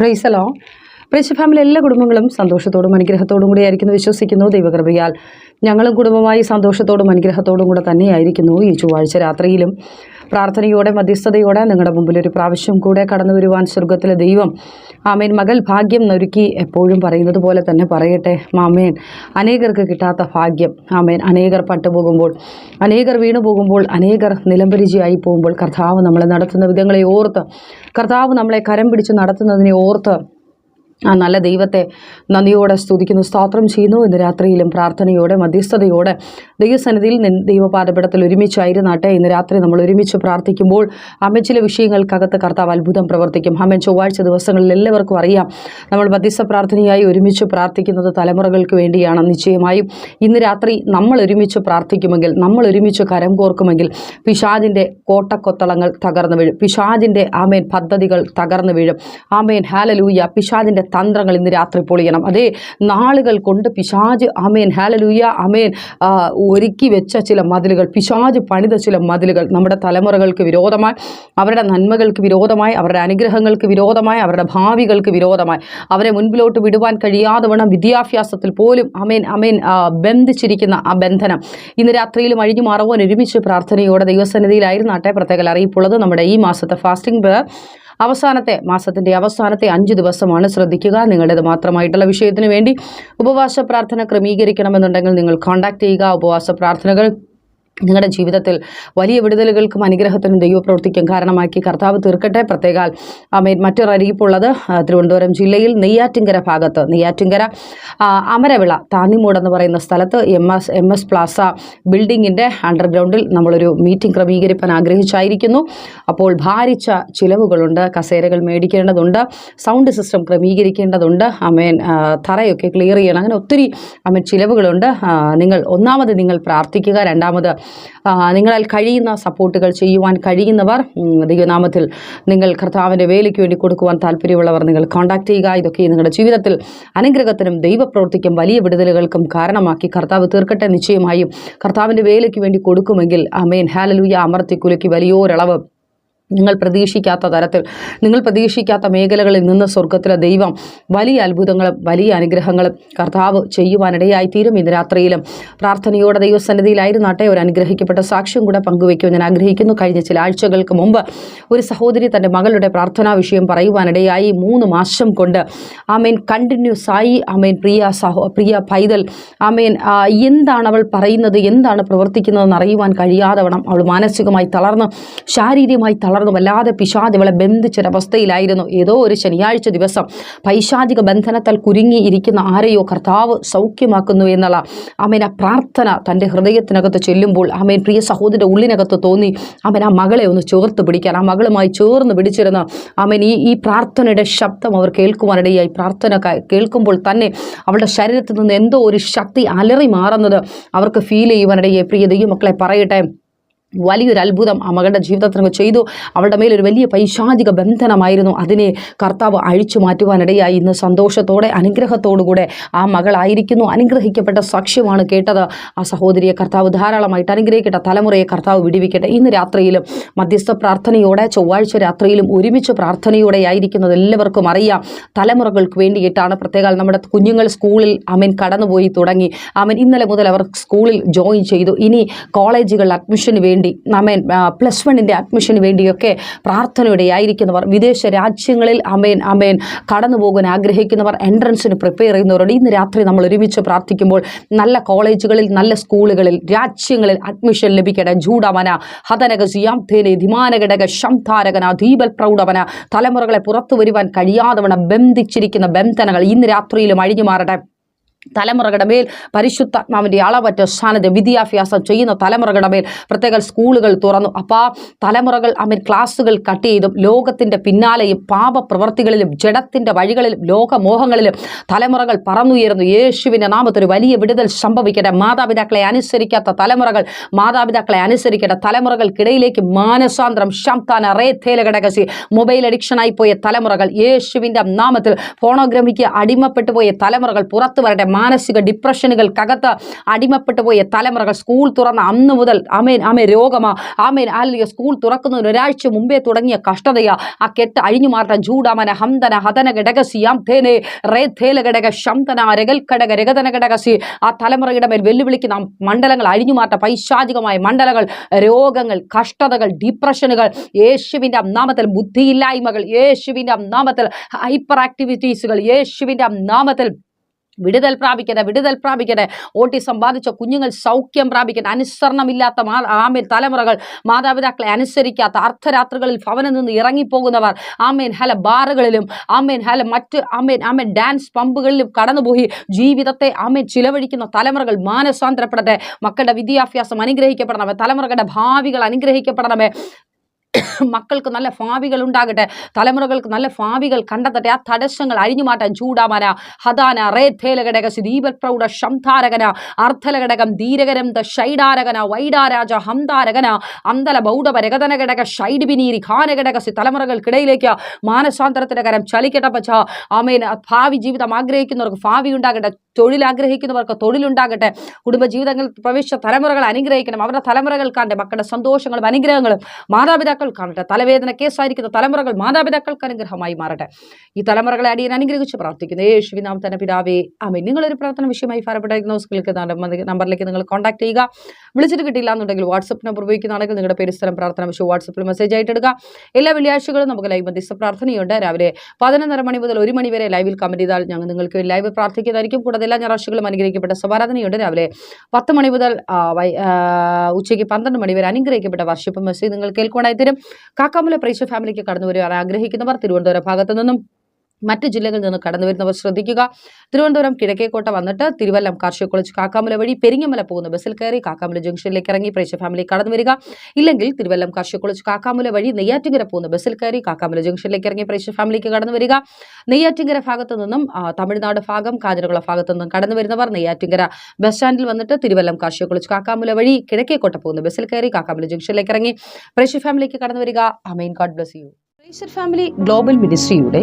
பிரைசலாம் പ്രേക്ഷ family എല്ലാ കുടുംബങ്ങളും സന്തോഷത്തോടും അനുഗ്രഹത്തോടും കൂടി ആയിരിക്കുന്നു വിശ്വസിക്കുന്നു. ദൈവകൃപയാൽ ഞങ്ങളും കുടുംബമായി സന്തോഷത്തോടും അനുഗ്രഹത്തോടും കൂടെ തന്നെയായിരിക്കുന്നു. ഈ ചൊവ്വാഴ്ച രാത്രിയിലും പ്രാർത്ഥനയോടെ മധ്യസ്ഥതയോടെ നിങ്ങളുടെ മുമ്പിൽ ഒരു പ്രാവശ്യം കൂടെ കടന്നു വരുവാൻ സ്വർഗത്തിലെ ദൈവം ആമേൻ മകൾ ഭാഗ്യം നൊരുക്കി എപ്പോഴും പറയുന്നത് പോലെ തന്നെ പറയട്ടെ. മാമേൻ അനേകർക്ക് കിട്ടാത്ത ഭാഗ്യം. ആമേൻ. അനേകർ പട്ടുപോകുമ്പോൾ അനേകർ വീണു പോകുമ്പോൾ അനേകർ നിലംപരിചയായി പോകുമ്പോൾ കർത്താവ് നമ്മളെ നടത്തുന്ന വിധങ്ങളെ ഓർത്ത് കർത്താവ് നമ്മളെ കരം പിടിച്ച് നടത്തുന്നതിനെ ഓർത്ത് ആ നല്ല ദൈവത്തെ നന്ദിയോടെ സ്തുതിക്കുന്നു സ്തോത്രം ചെയ്യുന്നു ഇന്ന് രാത്രിയിലും പ്രാർത്ഥനയോടെ മധ്യസ്ഥതയോടെ. ദൈവസന്നിധിയിൽ ദൈവപാദപടത്തിൽ ഒരുമിച്ചായിരുന്നാട്ടെ. ഇന്ന് രാത്രി നമ്മൾ ഒരുമിച്ച് പ്രാർത്ഥിക്കുമ്പോൾ അമ്മ ചില വിഷയങ്ങൾക്കകത്ത് കർത്താവ് അത്ഭുതം പ്രവർത്തിക്കും. അമ്മ ചൊവ്വാഴ്ച ദിവസങ്ങളിൽ എല്ലാവർക്കും അറിയാം നമ്മൾ മധ്യസ്ഥ പ്രാർത്ഥനയായി ഒരുമിച്ച് പ്രാർത്ഥിക്കുന്നത് തലമുറകൾക്ക് വേണ്ടിയാണ്. നിശ്ചയമായും ഇന്ന് രാത്രി നമ്മൾ ഒരുമിച്ച് പ്രാർത്ഥിക്കുമെങ്കിൽ നമ്മൾ ഒരുമിച്ച് കരം കോർക്കുമെങ്കിൽ പിശാജിന്റെ കോട്ടക്കൊത്തളങ്ങൾ തകർന്നു വീഴും. പിശാജിന്റെ ആമേൻ പദ്ധതികൾ തകർന്നു വീഴും. ആമേൻ ഹാലലൂയ പിശാജിന്റെ തന്ത്രങ്ങൾ ഇന്ന് രാത്രി പൊളിയണം. അതേ നാളുകൾ കൊണ്ട് പിശാജ് അമേൻ ഹാലലൂയ അമേൻ ഒരുക്കി വെച്ച ചില മതിലുകൾ പിശാജ് പണിത ചില മതിലുകൾ നമ്മുടെ തലമുറകൾക്ക് വിരോധമായി അവരുടെ നന്മകൾക്ക് വിരോധമായി അവരുടെ അനുഗ്രഹങ്ങൾക്ക് വിരോധമായി അവരുടെ ഭാവികൾക്ക് വിരോധമായി അവരെ മുൻപിലോട്ട് വിടുവാൻ കഴിയാതെ വേണം വിദ്യാഭ്യാസത്തിൽ പോലും അമേൻ അമേൻ ബന്ധിച്ചിരിക്കുന്ന ആ ബന്ധനം. ഇന്ന് രാത്രിയിലും അഴിഞ്ഞു മാറുവാൻ ഒരുമിച്ച് പ്രാർത്ഥനയോടെ ദൈവസന്നിധിയിലായിരുന്നാട്ടെ പ്രത്യേക അറിയിപ്പുള്ളത് നമ്മുടെ ഈ മാസത്തെ ഫാസ്റ്റിംഗ് prayer അവസാനത്തെ മാസത്തിന്റെ അവസാനത്തെ അഞ്ച് ദിവസമാണ് ശ്രദ്ധിക്കുക. നിങ്ങളുടേത് മാത്രമായിട്ടുള്ള വിഷയത്തിന് വേണ്ടി ഉപവാസ പ്രാർത്ഥന ക്രമീകരിക്കണമെന്നുണ്ടെങ്കിൽ നിങ്ങൾ കോൺടാക്ട് ചെയ്യുക. ഉപവാസ പ്രാർത്ഥനകൾ നിങ്ങളുടെ ജീവിതത്തിൽ വലിയ വിടുതലുകൾക്കും അനുഗ്രഹത്തിനും ദൈവപ്രവൃത്തിക്കും കാരണമാക്കി കർത്താവ് തീർക്കട്ടെ. പ്രത്യേകാൽ അമേ മറ്റൊരു അറിയിപ്പുള്ളത് ആ, തിരുവനന്തപുരം ജില്ലയിൽ നെയ്യാറ്റിങ്കര ഭാഗത്ത്. നെയ്യാറ്റിങ്കര അമരവിള താന്നിമൂട് എന്ന് പറയുന്ന സ്ഥലത്ത് M S M S plaza ബിൽഡിങ്ങിന്റെ അണ്ടർഗ്രൗണ്ടിൽ നമ്മളൊരു മീറ്റിംഗ് ക്രമീകരിക്കാൻ ആഗ്രഹിച്ചായിരിക്കുന്നു. അപ്പോൾ ഭാരിച്ച ചിലവുകളുണ്ട്. കസേരകൾ മേടിക്കേണ്ടതുണ്ട്. സൗണ്ട് സിസ്റ്റം ക്രമീകരിക്കേണ്ടതുണ്ട്. അമേൻ തറയൊക്കെ ക്ലിയർ ചെയ്യണം. അങ്ങനെ ഒത്തിരി അമേൻ ചിലവുകളുണ്ട്. നിങ്ങൾ ഒന്നാമത് നിങ്ങൾ പ്രാർത്ഥിക്കുക. രണ്ടാമത് നിങ്ങളാൽ കഴിയുന്ന സപ്പോർട്ടുകൾ ചെയ്യുവാൻ കഴിയുന്നവർ ദൈവനാമത്തിൽ നിങ്ങൾ കർത്താവിന്റെ വേലയ്ക്ക് വേണ്ടി കൊടുക്കുവാൻ താല്പര്യമുള്ളവർ നിങ്ങൾ കോൺടാക്ട് ചെയ്യുക. ഇതൊക്കെ നിങ്ങളുടെ ജീവിതത്തിൽ അനുഗ്രഹത്തിനും ദൈവപ്രവൃത്തിക്കും വലിയ വിടുതലുകൾക്കും കാരണമാക്കി കർത്താവ് തീർക്കട്ടെ നിശ്ചയമായും. കർത്താവിന്റെ വേലയ്ക്ക് വേണ്ടി കൊടുക്കുമെങ്കിൽ അമേൻ ഹാലലൂയ അമർത്തിക്കുലയ്ക്ക് വലിയൊരളവ്. നിങ്ങൾ പ്രതീക്ഷിക്കാത്ത തരത്തിൽ നിങ്ങൾ പ്രതീക്ഷിക്കാത്ത മേഖലകളിൽ നിന്ന് സ്വർഗത്തിലെ ദൈവം വലിയ അത്ഭുതങ്ങളും വലിയ അനുഗ്രഹങ്ങളും കർത്താവ് ചെയ്യുവാനിടയായി തീരും ഇന്ന് രാത്രിയിലും. പ്രാർത്ഥനയോടെ ദൈവസന്നിധിയിലായിരുന്നാട്ടെ ഒരു അനുഗ്രഹിക്കപ്പെട്ട സാക്ഷ്യം കൂടെ പങ്കുവയ്ക്കുവാൻ ഞാൻ ആഗ്രഹിക്കുന്നു. കഴിഞ്ഞ ചില ആഴ്ചകൾക്ക് മുമ്പ് ഒരു സഹോദരി തന്റെ മകളുടെ പ്രാർത്ഥനാ വിഷയം പറയുവാനിടയായി മൂന്ന് മാസം കൊണ്ട്. ആമേൻ. കണ്ടിന്യൂസ് ആയി. ആമേൻ. പ്രിയ സഹോ പ്രിയ പൈതൽ ആമേൻ. എന്താണ് അവൾ പറയുന്നത്? എന്താണ് പ്രവർത്തിക്കുന്നതെന്ന് അറിയുവാൻ കഴിയാതെ വണ്ണം അവൾ മാനസികമായി തളർന്ന് ശാരീരികമായി തളർന്നു വല്ലാതെ പിശാദ് ഇവളെ ബന്ധിച്ചൊരവസ്ഥയിലായിരുന്നു. ഏതോ ഒരു ശനിയാഴ്ച ദിവസം പൈശാചിക ബന്ധനത്താൽ കുരുങ്ങി ഇരിക്കുന്ന ആരെയോ കർത്താവ് സൗഖ്യമാക്കുന്നു എന്നുള്ള ആമേൻ ആ പ്രാർത്ഥന തന്റെ ഹൃദയത്തിനകത്ത് ചെല്ലുമ്പോൾ ആമേൻ പ്രിയ സഹോദരന്റെ ഉള്ളിനകത്ത് തോന്നി. ആമേൻ ആ മകളെ ഒന്ന് ചേർത്ത് പിടിക്കാൻ ആ മകളുമായി ചേർന്ന് പിടിച്ചിരുന്ന ആമേൻ ഈ ഈ പ്രാർത്ഥനയുടെ ശബ്ദം അവർ കേൾക്കുവാനിടയായി. പ്രാർത്ഥന കേൾക്കുമ്പോൾ തന്നെ അവളുടെ ശരീരത്തിൽ നിന്ന് എന്തോ ഒരു ശക്തി അലറി മാറുന്നത് അവർക്ക് ഫീൽ ചെയ്യുവാനിടയായി. പ്രിയ ദൈവമക്കളെ പറയട്ടെ വലിയൊരു അത്ഭുതം ആ മകളുടെ ജീവിതത്തിന് ചെയ്തു. അവളുടെ മേലൊരു വലിയ പൈശാചിക ബന്ധനമായിരുന്നു. അതിനെ കർത്താവ് അഴിച്ചു മാറ്റുവാനിടയായി. ഇന്ന് സന്തോഷത്തോടെ അനുഗ്രഹത്തോടുകൂടെ ആ മകളായിരിക്കുന്നു. അനുഗ്രഹിക്കപ്പെട്ട സാക്ഷ്യമാണ് കേട്ടത്. ആ സഹോദരിയെ കർത്താവ് ധാരാളമായിട്ട് അനുഗ്രഹിക്കട്ടെ. തലമുറയെ കർത്താവ് വിടിവിക്കട്ടെ. ഇന്ന് രാത്രിയിലും മധ്യസ്ഥ പ്രാർത്ഥനയോടെ ചൊവ്വാഴ്ച രാത്രിയിലും ഒരുമിച്ച് പ്രാർത്ഥനയോടെ ആയിരിക്കുന്നത് എല്ലാവർക്കും അറിയാം. തലമുറകൾക്ക് വേണ്ടിയിട്ടാണ്. പ്രത്യേക നമ്മുടെ കുഞ്ഞുങ്ങൾ സ്കൂളിൽ അമൻ കടന്നുപോയി തുടങ്ങി. അമൻ ഇന്നലെ മുതൽ അവർ സ്കൂളിൽ ജോയിൻ ചെയ്തു. ഇനി കോളേജുകളിൽ അഡ്മിഷന് വേണ്ടി അമേൻ പ്ലസ് വണ്ണിന്റെ അഡ്മിഷന് വേണ്ടിയൊക്കെ പ്രാർത്ഥനയുടെ ആയിരിക്കുന്നവർ വിദേശ രാജ്യങ്ങളിൽ അമേൻ അമേൻ കടന്നു പോകാൻ ആഗ്രഹിക്കുന്നവർ എൻട്രൻസിന് പ്രിപ്പയർ ചെയ്യുന്നവരോട് ഇന്ന് രാത്രി നമ്മൾ ഒരുമിച്ച് പ്രാർത്ഥിക്കുമ്പോൾ നല്ല കോളേജുകളിൽ നല്ല സ്കൂളുകളിൽ രാജ്യങ്ങളിൽ അഡ്മിഷൻ ലഭിക്കട്ടെ. ജൂഡമന ഹതനക സിയാംധേനെ ധിമാനഘടക ശംധാരകന ദീപൽ പ്രൗഢവന തലമുറകളെ പുറത്തു വരുവാൻ കഴിയാതവണ്ണം ബന്ധിച്ചിരിക്കുന്ന ബന്ധനങ്ങൾ ഇന്ന് രാത്രിയിലും അഴിഞ്ഞു മാറട്ടെ. തലമുറകളുടെ മേൽ പരിശുദ്ധാത്മാവിന്റെ അളവറ്റ സ്ഥാനത്ത് വിദ്യാഭ്യാസം ചെയ്യുന്ന തലമുറകളുടെ മേൽ പ്രത്യേക സ്കൂളുകൾ തുറന്നു. അപ്പോൾ ആ തലമുറകൾ അവൻ ക്ലാസ്സുകൾ കട്ട് ചെയ്തും ലോകത്തിന്റെ പിന്നാലെയും പാപപ്രവർത്തികളിലും ജഡത്തിന്റെ വഴികളിലും ലോകമോഹങ്ങളിലും തലമുറകൾ പറന്നുയരുന്നു. യേശുവിന്റെ നാമത്തിൽ വലിയ വിടുതൽ സംഭവിക്കട്ടെ. മാതാപിതാക്കളെ അനുസരിക്കാത്ത തലമുറകൾ മാതാപിതാക്കളെ അനുസരിക്കട്ടെ. തലമുറകൾക്കിടയിലേക്ക് മാനസാന്തരം ശംതാന റേത്തേല ഘടകസി മൊബൈൽ അഡിക്ഷനായി പോയ തലമുറകൾ യേശുവിന്റെ നാമത്തിൽ ഫോണോഗ്രഫിക്ക് അടിമപ്പെട്ടു പോയ തലമുറകൾ പുറത്തു വരട്ടെ. മാനസിക ഡിപ്രഷനുകൾക്കകത്ത് അടിമപ്പെട്ടു പോയ തലമുറകൾ സ്കൂൾ തുറന്ന അന്ന് മുതൽ അമേൻ അമേ രോഗമാ ആമേൻ അല്ലെങ്കിൽ സ്കൂൾ തുറക്കുന്നതിന് ഒരാഴ്ച മുമ്പേ തുടങ്ങിയ കഷ്ടതയാ. ആ കെട്ട് അഴിഞ്ഞു മാറാൻ ചൂടാമന ഹന്തന ഹതന ഘടകസിയാം തേനെ റേ തേല ഘടക രകൽ ഘടക രഗതന ഘടകസി. ആ തലമുറയുടെ മേൽ നാം മണ്ഡലങ്ങൾ അഴിഞ്ഞു മാറ്റ. പൈശാചികമായ മണ്ഡലങ്ങൾ രോഗങ്ങൾ കഷ്ടതകൾ ഡിപ്രഷനുകൾ യേശുവിന്റെ നാമത്തിൽ ബുദ്ധിയില്ലായ്മകൾ യേശുവിന്റെ നാമത്തിൽ ഹൈപ്പർ ആക്ടിവിറ്റീസുകൾ യേശുവിന്റെ നാമത്തിൽ വിടുതൽ പ്രാപിക്കട്ടെ വിടുതൽ പ്രാപിക്കട്ടെ. ഓട്ടിസം ബാധിച്ച കുഞ്ഞുങ്ങൾ സൗഖ്യം പ്രാപിക്കട്ടെ. അനുസരണമില്ലാത്ത മാ ആമേൻ. തലമുറകൾ മാതാപിതാക്കളെ അനുസരിക്കാത്ത അർദ്ധരാത്രികളിൽ ഭവനം നിന്ന് ഇറങ്ങിപ്പോകുന്നവർ ആമേൻ. ഹല ബാറുകളിലും ആമേൻ. ഹല മറ്റ് ആമേൻ ആമേൻ. ഡാൻസ് പമ്പുകളിലും കടന്നുപോയി ജീവിതത്തെ ആമേൻ ചിലവഴിക്കുന്ന തലമുറകൾ മാനസാന്തരപ്പെടട്ടെ. മക്കളുടെ വിദ്യാഭ്യാസം അനുഗ്രഹിക്കപ്പെടണമേ. തലമുറകളുടെ ഭാവികൾ അനുഗ്രഹിക്കപ്പെടണമേ. മക്കൾക്ക് നല്ല ഭാവികൾ ഉണ്ടാകട്ടെ. തലമുറകൾക്ക് നല്ല ഭാവികൾ കണ്ടെത്തട്ടെ. ആ തടസ്സങ്ങൾ അഴിഞ്ഞു മാറ്റാൻ ചൂടാമന. ഹദാന റേഥേലഘടക ദീപപ്രൗഢ ശംധാരകന അർത്ഥലഘടകം ധീരകരം ദ ഷൈഡാരകന വൈഡാരാജ ഹംതാരകന അന്തല ബൗഡവ രഗതന ഘടക ഷൈഡ്ബിനീരി ശ്രീ തലമുറകൾക്കിടയിലേക്ക് മാനസാന്തരത്തിന്റെ കരം ചലിക്കട്ടെ പച്ച. ആമേൻ. ഭാവി ജീവിതം ആഗ്രഹിക്കുന്നവർക്ക് ഭാവി ഉണ്ടാകട്ടെ. തൊഴിൽ ആഗ്രഹിക്കുന്നവർക്ക് തൊഴിലുണ്ടാകട്ടെ കുടുംബജീവിതങ്ങളിൽ പ്രവേശിച്ച തലമുറകൾ അനുഗ്രഹിക്കണം. അവരുടെ തലമുറകൾ കാണട്ടെ മക്കളുടെ സന്തോഷങ്ങളും അനുഗ്രഹങ്ങളും. മാതാപിതാക്കൾ കാണട്ടെ തലവേദന കേസായിരിക്കുന്ന തലമുറകൾ മാതാപിതാക്കൾക്ക് അനുഗ്രഹമായി മാറട്ടെ. ഈ തലമുറകളെ അടിയൻ അനുഗ്രഹിച്ച് പ്രാർത്ഥിക്കുന്നു. യേശുവി നാം തന്നെ പിതാവേ ആമേ നിങ്ങളൊരു പ്രാർത്ഥന വിഷയമായി ഫലപ്പെട്ടിരിക്കുന്ന സ്കിൽക്ക് നമ്പറിലേക്ക് നിങ്ങൾ കോൺടാക്ട് ചെയ്യുക. വിളിച്ചിട്ട് കിട്ടിയില്ല എന്നുണ്ടെങ്കിൽ വാട്സപ്പ് നമ്പർ ഉപയോഗിക്കുന്നതാണെങ്കിൽ നിങ്ങളുടെ പേര് സ്ഥലം പ്രാർത്ഥന വിഷയം വാട്സപ്പിൽ മെസ്സേജ് ആയിട്ട് ഇടുക. എല്ലാ വെള്ളിയാഴ്ചകളും നമുക്ക് ലൈവ് മധ്യസ്ഥ പ്രാർത്ഥനയുണ്ട്. രാവിലെ പതിനൊന്നര മണി മുതൽ ഒരു മണി വരെ ലൈവിൽ കമന്റ് ചെയ്താൽ ഞങ്ങൾ നിങ്ങൾക്ക് ലൈവ് പ്രാർത്ഥിക്കുന്നതായിരിക്കും. കൂടാതെ എല്ലാ ഞായറാഴ്ചകളും അനുഗ്രഹിക്കപ്പെട്ട സമാരാധനയുണ്ട് രാവിലെ പത്ത് മണി മുതൽ ഉച്ചയ്ക്ക് പന്ത്രണ്ട് മണി വരെ അനുഗ്രഹിക്കപ്പെട്ട വർഷിപ്പ് മെസ്സേജ് നിങ്ങൾ കേൾക്കുവാനായി കാക്കാമുല പ്രേക്ഷ ഫാമിലിക്ക് കടന്നു വരുവാൻ ആഗ്രഹിക്കുന്നവർ തിരുവനന്തപുരം ഭാഗത്തു നിന്നും മറ്റ് ജില്ലകളിൽ നിന്ന് കടന്നു വരുന്നവർ ശ്രദ്ധിക്കുക. തിരുവനന്തപുരം കിഴക്കേക്കോട്ട വന്നിട്ട് തിരുവല്ലം കാർഷിക കോളേജ് കാക്കാമല വഴി പെരിങ്ങമല പോകുന്ന ബസ്സിൽ കയറി കാക്കാമല ജംഗ്ഷനിലേക്ക് ഇറങ്ങി പ്രേക്ഷ ഫാമിലി കടന്നു വരിക. ഇല്ലെങ്കിൽ തിരുവല്ലം കാർഷിക കോളേജ് കാക്കാമല വഴി നെയ്യാറ്റിങ്കര പോകുന്ന ബസ്സിൽ കയറി കാക്കാമല ജംഗ്ഷനിലേക്ക് ഇറങ്ങി പ്രേക്ഷ ഫാമിലിക്ക് കടന്നു വരിക. നെയ്യാറ്റിങ്കര ഭാഗത്തു നിന്നും തമിഴ്നാട് ഭാഗം കാഞ്ഞിരകുള ഭാഗത്തു നിന്നും കടന്നു വരുന്നവർ നെയ്യാറ്റിങ്കര ബസ് സ്റ്റാൻഡിൽ വന്നിട്ട് തിരുവല്ലം കാർഷിക കോളേജ് കാക്കാമല വഴി കിഴക്കേക്കോട്ട പോകുന്ന ബസ്സിൽ കയറി കാക്കാമല ജംഗ്ഷനിലേക്ക് ഇറങ്ങി പ്രേക്ഷ ഫാമിലിക്ക് കടന്നു വരിക. Amen God bless you. Family global മിനിസ്ട്രിയുടെ